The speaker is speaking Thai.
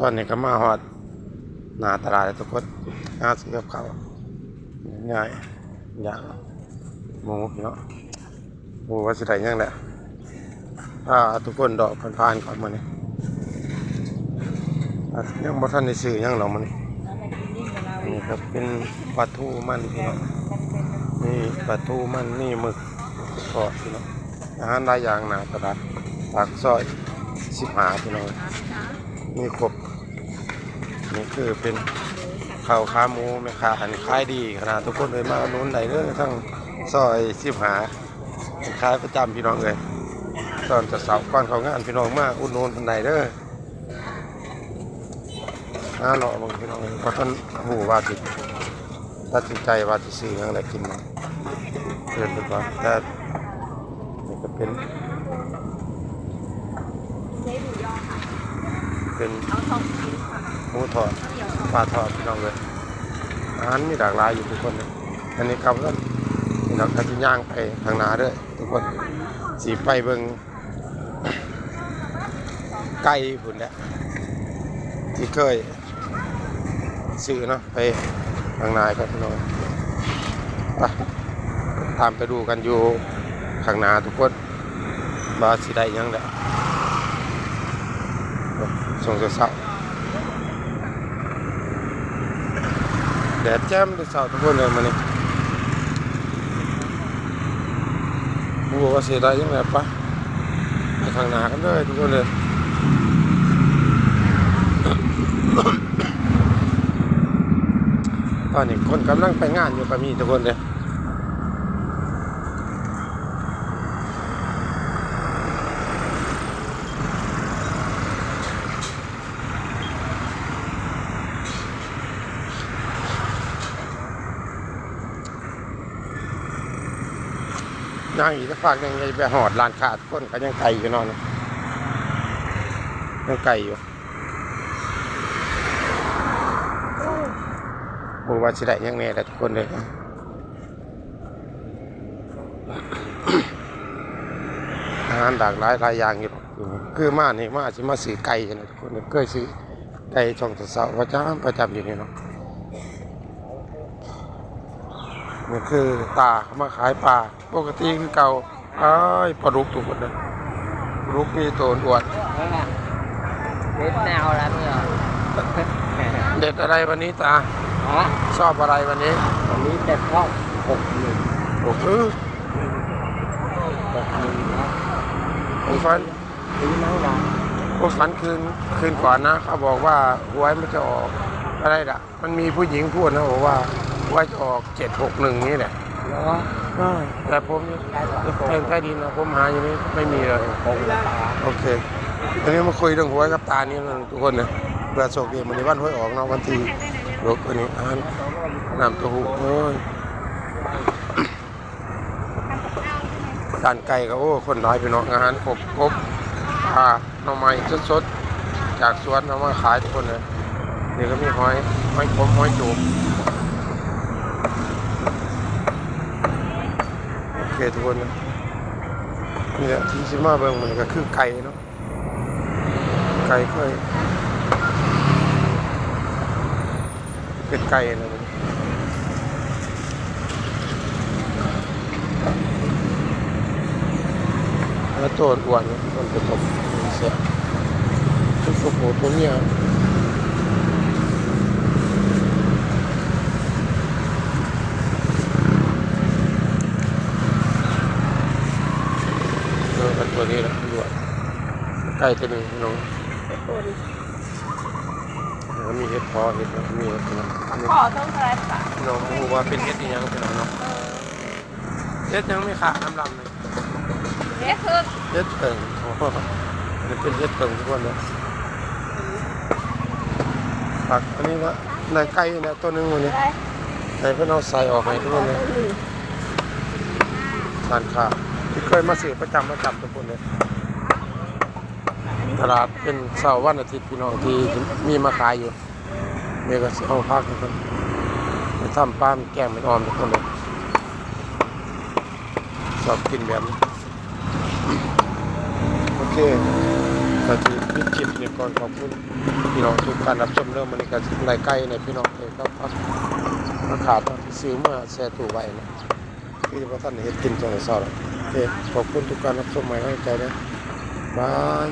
ตอนนี้ก็มาฮอดหน้าตลาดทุกคนหาซื้อกับข้าง่ายอย่างหมูเนาะหมูว่าสิได้ยังแหละถ้าทุกคนดอกผ่านๆก่อนมานี่อ่ยังบ่ทันได้ซื้อยังหรอกมันนี่ครับเป็นปลาทูมันพี่น้องนี่ปลาทูมันนี่หมึกทอดพี่น้องอาหารหลายอย่างหน้าตลาดปากซอย15พี่น้อง มีครบนี่คือเป็นข้าวขาหมูแม่ค้าอันขายดีขนาดทุกคนเลยมาอุดหนุนได้เลยทั้งซอยสิบหาขายประจำพี่น้องเลยตอนจะเสาร์ก่อนเขางานพี่น้องมากอุดหนุนทันใดเด้อน่าหล่อบางพี่น้องเลยเพราะท่านหูว่าติตัดสินใจว่าจะซื้อหยังอะไรกินมาเกินไปก่อนแต่นี่ก็เป็น เป็นหมูทอดปลาทอดพี่น้องเลยอาหารมีหลากหลายอยู่ทุกคนเลยอันนี้ครับก็พี่น้องก็จะย่างไปทางหนาด้วยทุกคนสีไปเบิงไก่พุ่นแหละที่เคยซื้อเนาะไปทางนาครับพี่น้องไปตามไปดูกันอยู่ข้างหนาทุกคนบาสิได้หยังแหละ ส่งเสาแดดแจ่มเสาทุกคนเลยมานี่บัวก็เสียดายยังไงปะไปข้างหน้ากันเลยทุกคนเลยตอนนี้คนกำลังไปงานอยู่ก็มีทุกคนเลย ย่างอีกสักพักหนึงจะไปหอดลานขาดคนก็ยังไก่อยู่เนอนยังไก่อยู่บูว่าสิได้ยังไงแต่ทุกคนเลยอาหารหลากหลายหลายอย่างอยู่กคือมานี่มาสิมาซื้อไก่นะทุกคนเคยซื้อไก่ช่องตะเสาประจำประจำอยู่นี่เนาะ นี่คือตาเขามาขายปลาปกติคือเก่าอ้ายปลาดุกทุกคนเลยปลาดุกมีตัวอ้วนเด็ดแนวแล้วเนี่ยเด็ดอะไรวันนี้ตาฮะชอบอะไรวันนี้วันนี้เด็ดเข้าหกหนึ่งโอ้โหหกหนึ่งนะผมฝันซื้อนั่งดังผมฝันคืนคืนก่อนนะเขาบอกว่าหวยมันจะออกอะไรล่ะ มันมีผู้หญิงพูดนะบอกว่าห วยจะออกเจ็ดหกหนึ่งนี่แหละแล้วก็แต่ผมแทงใต้ดินนะผมหาอย่างนี้ไม่มีเลยคงตาโอเคทีนี้มาคุยเรื่องหวยกับตานี่นะทุกคนนะเพื่อโชคดีมันในวันหวยออกเนาะวันที่รกอันนี้อ่านน้ำเต้าหู้โอ้ยการไก่ก็โอ้คนร้ายไปเนาะอาหารครบครบปลาหน่อไม้สดๆจากสวนเอามาขายทุกคนเลยนี่ก็มีหอยหอยขมหอยจูบโอ เคทุกคนนะนี่แหละที่ซิมาเบิงมันก็คือไก่เนาะไก่เคยเป็นไก่นะมันแล้วตัวอ้วนมันจะตกเสียชุกโปรงตัวเนี้ยเออเป็น ตัวนี้แหละอ้วนไก่ตัวหนึ่งน้องแล้วมีเห็ดพอเห็ดนะมีเห็ดนะนี่ขอต้องอะไรปะน้องรู้ว่าเป็นเห็ดอีหยังเป็นเนาะเห็ดยังไม่ขาดน้ำลำเลยเนี่ยคือเฮ็ดเปิงโอ้โหนี่เป็นเฮ็ดเปิงทุกคนเลยผักอันนี้ว่าในไก่เนี่ยตัวหนึงวันนี้อะไรในเพื่อนเอาใส่ออกให้ทุกคนเลยทานข้าว ที่เคยมาซื้อประจำประจำทุกคนเลยตลาดเป็นเสาร์วันอาทิตย์พี่น้องที่มีมาขายอยู่เมีก็สิเอาพักทุกคนไปทำป้ามแกงไม่ออมทุกคนเลยชอบกินแบบนี้โอเคก็ที่พิจิตรเนี่ยก่อนขอบคุณพี่น้องทุกการรับชมเรื่องมันนี่ก็ไรใกล้ในพี่น้องเลยครับเอามาขาดมาซื้อมาแช่ตู้ไว้นะ ที่พระท่านเห็นกินจังเลยซอดโอเคขอบคุณทุกการรับชมใหม่ให้ใจนะบาย